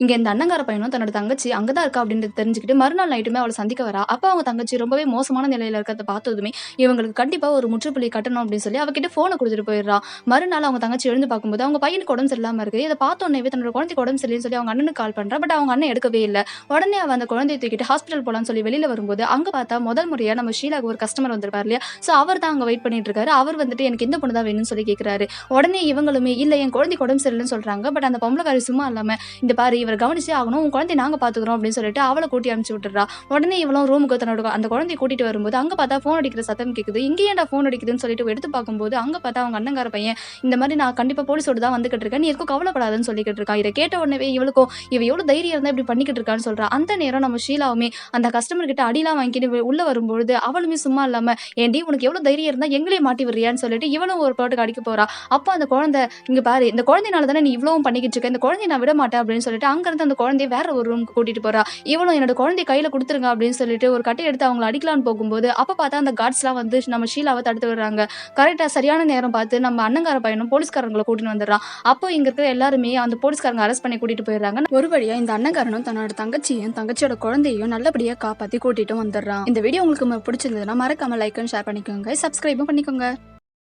இங்கே இந்த அண்ணங்கார பையனும் தன்னோட தங்கச்சி அங்கே தான் இருக்கா அப்படின்றத தெரிஞ்சுக்கிட்டு மறுநாள் நைட்டுமே அவளை சந்திக்க வரா. அப்போ அவங்க தங்கச்சி ரொம்பவே மோசமான நிலையில் இருக்கிறத பார்த்ததுமே, இவங்களுக்கு கண்டிப்பாக ஒரு முற்றுப்புள்ளி கட்டணும் அப்படின்னு சொல்லி அவகிட்ட ஃபோனை கொடுத்துட்டு போயிடுறா. மறுநாள் அவங்க தங்கச்சி எழுந்து பார்க்கும்போது, அவங்க பையனுக்கு உடம்பு சரியில்லாமல் இருக்குது இதை பார்த்த தன்னோட குழந்தைக்கு உடம்பு சரியில்லைன்னு சொல்லி அவங்க அண்ணனுக்கு கால் பண்றா. பட் அவங்க அண்ணன் எடுக்கவே இல்லை உடனே அவ அந்த குழந்தைய தூக்கிட்டு ஹாஸ்பிட்டல் போகலான்னு சொல்லி வெளியில வரும்போது, அங்கே பார்த்தா முதல் முறையாக நம்ம ஷீலாக்கு ஒரு கஸ்டமர் வந்திருப்பார் இல்லையா? ஸோ அவர் தான் அங்கே வெயிட் பண்ணிட்டு இருக்காரு. அவர் வந்துட்டு எனக்கு இந்த பொண்ணு தான் வேணும்னு சொல்லி கேட்குறாரு உடனே இவங்களுமே இல்லை என் குழந்தைக்கு உடம்பு சரியில்லைன்னு சொல்கிறாங்க பட் அந்த பொம்பளைக்காரி சும்மா இல்லாமல் இந்த பாரு இவர கவனிச்சே ஆகணும். உன் குழந்தைய நாங்கள் பார்த்துக்கிறோம் அப்படின்னு சொல்லிட்டு அவளை கூட்டி அனுப்பிச்சு விட்டுறா. உடனே இவளும் ரூமுக்கு தன்னோட அந்த குழந்தைய கூட்டிட்டு வரும்போது, அங்கே பார்த்தா ஃபோன் அடிக்கிற சத்தம் கேட்குது. இங்கே ஏன்டா ஃபோன் அடிக்குதுன்னு சொல்லிட்டு எடுத்து பார்க்கும்போது, அங்கே பார்த்தா அவங்க அண்ணங்கார பையன் இந்த மாதிரி நான் கண்டிப்பாக போலீஸோடு தான் வந்துகிட்டு இருக்கேன். நீ எதுக்கும் கவலைப்படாதுன்னு சொல்லிக்கிட்டு இருக்கான். இதை கேட்ட உடனே இவளுக்கும் இவ எவ்வளோ தைரியம் இருந்தால் இப்படி பண்ணிக்கிட்டு இருக்கான்னு சொல்கிறா அந்த நேரம் நம்ம ஷீலாவுமே அந்த கஸ்டமர் கிட்ட அடிலாம் வாங்கிட்டு உள்ளே உள்ள வரும்பொழுது அவளுமே சும்மா இல்லாமல் ஏன்டி உனக்கு எவ்வளோ தைரியம் இருந்தால் எங்களையே மாட்டி விடுறியான்னு சொல்லிட்டு இவளும் ஒரு பாட்டுக்கு அடிக்க போகிறா அப்போ அந்த குழந்தை இங்கே பாரு இந்த குழந்தைனால தானே நீ இவ்வளவும் பண்ணிக்கிட்டு இருக்க. இந்த குழந்தைய நான் விட மாட்டேன் அப்படின்னு சொல்லிட்டு அங்கிருந்து அந்த குழந்தைய வேற ஒரு ரூமுக்கு கூட்டிட்டு போறா. இவனும் என்னோட குழந்தைய கையில கொடுத்துருங்க அப்படின்னு சொல்லிட்டு ஒரு கட்டை எடுத்து அவங்கள அடிக்கலான்னு போகும்போது அப்ப பார்த்தா அந்த கார்ட்ஸ்லாம் வந்து நம்ம ஷீலாவை தடுத்து விடுறாங்க. கரெக்டா சரியான நேரம் பார்த்து நம்ம அண்ணங்கார பையனும் போலீஸ்காரங்களை கூட்டிட்டு வந்துடுறான். அப்போ இங்க இருக்கிற எல்லாருமே அந்த போலீஸ்காரங்க அரெஸ்ட் பண்ணி கூட்டிட்டு போயிடுறாங்க. ஒரு வழியா இந்த அண்ணங்காரனும் தன்னோட தங்கச்சியும் தங்கச்சியோட குழந்தையும் நல்லபடியா காப்பாத்தி கூட்டிட்டு வந்துடுறான். இந்த வீடியோ உங்களுக்கு பிடிச்சிருந்ததுன்னா மறக்காம லைக் அண்ட் ஷேர் பண்ணிக்கோங்க. சப்ஸ்கிரைபும் பண்ணிக்கோங்க.